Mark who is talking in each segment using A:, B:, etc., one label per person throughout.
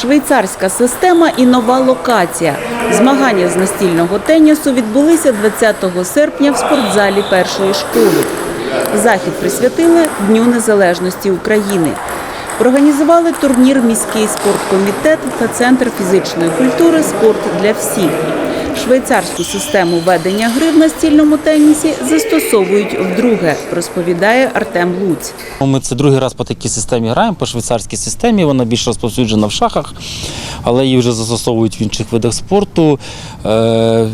A: Швейцарська система і нова локація. Змагання з настільного тенісу відбулися 20 серпня в спортзалі першої школи. Захід присвятили Дню Незалежності України. Організували турнір міський спорткомітет та центр фізичної культури Спорт для всіх. Швейцарську систему ведення гри в настільному тенісі застосовують вдруге, розповідає Артем Луць.
B: Ми це другий раз по такій системі граємо, по швейцарській системі. Вона більш розповсюджена в шахах, але її вже застосовують в інших видах спорту. Е,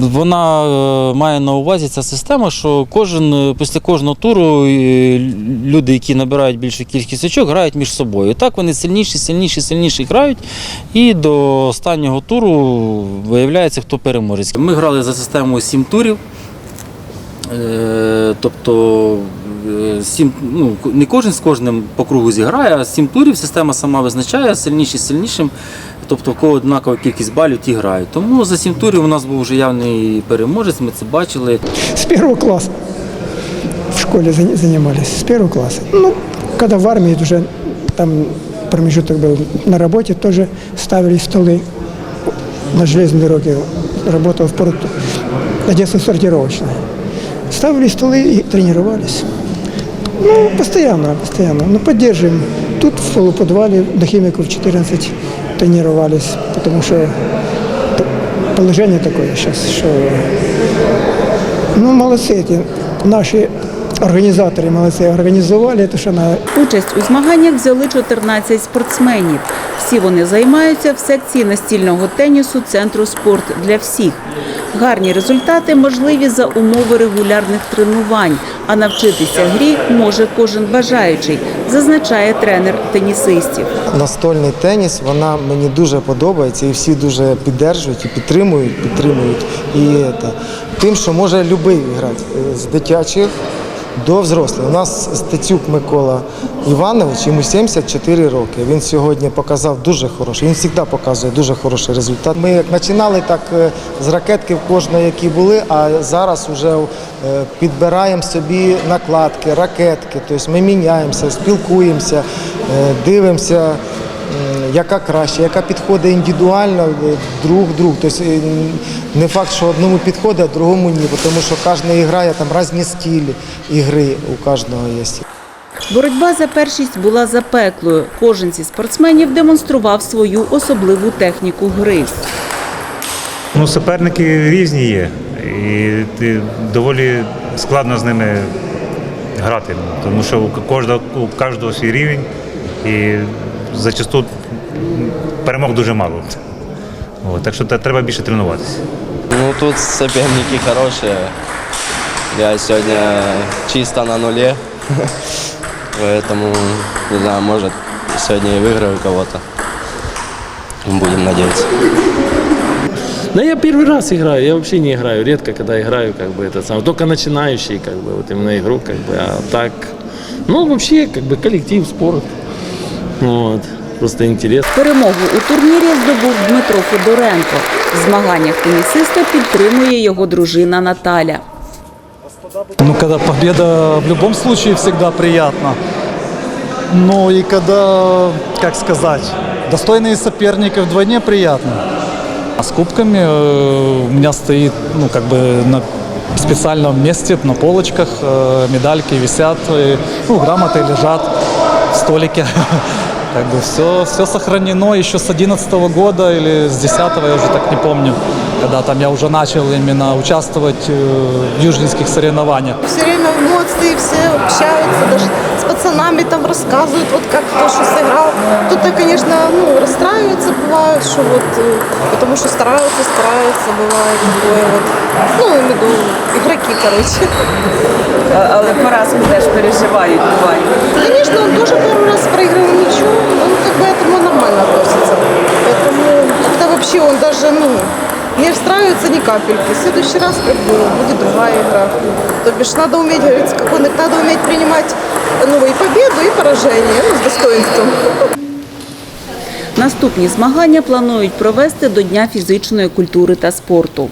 B: Вона е, має на увазі ця система, що кожен е, після кожного туру люди, які набирають більшу кількість очок, грають між собою. Так вони сильніші, сильніші, сильніші грають. І до останнього туру виявляється, хто переможець. Ми грали за системою 7 турів. Е, Тобто е, сім, ну, не кожен з кожним по кругу зіграє, а сім турів система сама визначає, сильніші з сильнішим. Тобто, в кого однакова кількість балів, ті грають. Тому за сім турів у нас був вже явний переможець, ми це бачили.
C: С первого класса в школе заня- занимались, с первого класса. Ну, когда в армии уже там промежуток был на работе, тоже ставили столы на железной дороге. Работал в порту, Одесса сортировочная. Ставили столы и тренировались. Ну, постоянно, постоянно. Но поддерживаем. Тут в полуподвале до химиков 14 тренировались, потому что положение такое сейчас, что Ну, молодці ті наші організатори молодці організували, те, що на
A: Участь у змаганнях взяли 14 спортсменів. Всі вони займаються в секції настільного тенісу Центру спорт для всіх. Гарні результати можливі за умови регулярних тренувань, а навчитися грі може кожен бажаючий, зазначає тренер тенісистів.
D: Настольний теніс, вона мені дуже подобається і всі дуже піддержують і підтримують, підтримують. І це, тим, що може любий грати е, з дитячих до взрослих. У нас Стецюк Микола Іванович, йому 74 роки. Він сьогодні показав дуже хороший. Він завжди показує дуже хороший результат. Ми як починали так е, з ракетки в кожної, які були, а зараз вже е, підбираємо собі накладки, ракетки. Тобто ми міняємося, спілкуємося, е, дивимося. Яка краще, яка підходить індивідуально е, друг. Тобто е, не факт, що одному підходить, а другому ні, тому що кожен грає там різні стилі ігри у кожного є.
A: Боротьба за першість була запеклою. Кожен зі спортсменів демонстрував свою особливу техніку гри.
E: Ну, суперники різні є, і доволі складно з ними грати, тому що у кожного, у кожного свій рівень і зачасту перемог дуже мало. От, так що те- треба більше тренуватися.
F: Ну, тут соперники хорошие. Я сегодня чисто на нуле. Поэтому, не знаю, может, сегодня и выиграю кого-то. Будем надеяться.
G: Да я первый раз играю, я вообще не играю, редко когда играю, как бы это самое, только начинающий, как бы, вот именно игру, как бы, а так, ну, вообще, как бы, коллектив, спорт, вот, просто интерес.
A: Перемогу у турнірі здобув Дмитро Федоренко. В змаганнях тенісиста підтримує його дружина Наталя.
H: Ну, когда победа в любом случае всегда приятно. Ну и когда, как сказать, достойные соперники вдвойне приятно. А с кубками э, у меня стоит, ну, как бы на специальном месте, на полочках, э, медальки висят, и, ну, грамоты лежат в столике. Как бы все, все сохранено еще с 11 года или с 10 я уже так не помню, когда там я уже начал именно участвовать э, в южнинских соревнованиях.
I: все время эмоции, все общаются, даже с пацанами там рассказывают, вот как кто что сыграл. Кто-то, конечно, ну, расстраивается, бывает, что вот, э, потому что стараются, стараются, бывает такое вот. Ну, я имею в виду, игроки, короче.
A: Але поразку теж переживають, буває.
I: Не расстраивается ни капельки. В следующий раз как бы будет другая игра. То бишь надо уметь, говорится, как надо уметь принимать ну, и победу, и поражение, ну, с достоинством.
A: Наступні змагання планують провести до Дня фізичної культури та спорту.